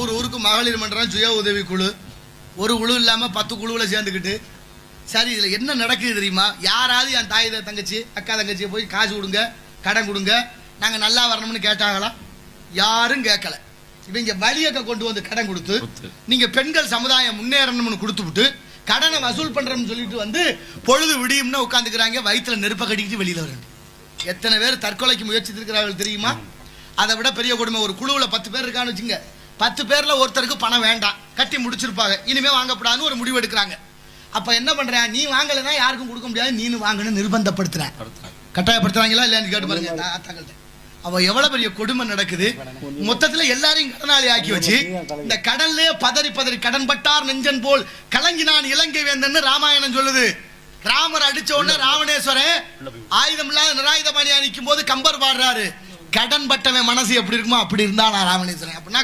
ஊர் ஊருக்கு மகளிர் மன்றம் சுய உதவி குழு. ஒரு குழு இல்லாம பத்து குழுவுல சேர்ந்துக்கிட்டு சரி இதுல என்ன நடக்குது தெரியுமா? யாராவது என் தாய் தங்கச்சி அக்கா தங்கச்சியை போய் காசு கொடுங்க கடன் கொடுங்க நாங்க நல்லா வரணும்னு கேட்டாங்களா? யாரும் கேட்கல. இவங்க வழியக்க கொண்டு வந்து கடன் கொடுத்து கொடுத்து. நீங்க பெண்கள் சமுதாயம் முன்னேறணும்னு கொடுத்துவிட்டு கடனை வசூல் பண்றோம்னு சொல்லிட்டு வந்து பொழுது விடியும்னு உட்காந்துக்கிறாங்க வயித்துல நெருப்ப கட்டிக்கிட்டு வெளியில வரணும் எத்தனை பேர் தற்கொலைக்கு முயற்சித்திருக்கிறார்கள் தெரியுமா? அதை விட பெரிய கொடுமை ஒரு குழுவுல பத்து பேர் இருக்கான்னு வச்சுங்க பத்து பேர்ல ஒருத்தருக்கு பணம் வேண்டாம். கட்டி முடிச்சிருப்பாங்க. இனிமே வாங்கப்படாதுன்னு ஒரு முடிவு எடுக்கிறாங்க. அப்ப என்ன பண்றேன் நீ வாங்கலைன்னா யாருக்கும் கொடுக்க முடியாது. நீனு வாங்கன்னு நிர்பந்தப்படுத்துறேன் கட்டாயப்படுத்துறாங்களா இல்லையான்னு கேட்டு பாருங்க. நான் ஆத்தாக்கள்கிட்ட. அவ எவ்வளவு பெரிய கொடுமை நடக்குது? மொத்தத்துல எல்லாரையும் கடனாளி ஆக்கி வச்சு இந்த கடல்லே பதறி பதறி கடன் பட்டார் நெஞ்சன் போல் கலங்கினான் இலங்கை வேந்தன்னு ராமாயணம் சொல்லுது. ராமர் அடிச்ச உடனே ராவணேஸ்வரன் ஆயுதம் இல்லாத நிராயுதபாணியா நிற்கும் போது கம்பர் பாடுறாரு கடன் பட்டவன் மனசு எப்படி இருக்குமோ அப்படி இருந்தா நான் ராவணேஸ்வரன். அப்படின்னா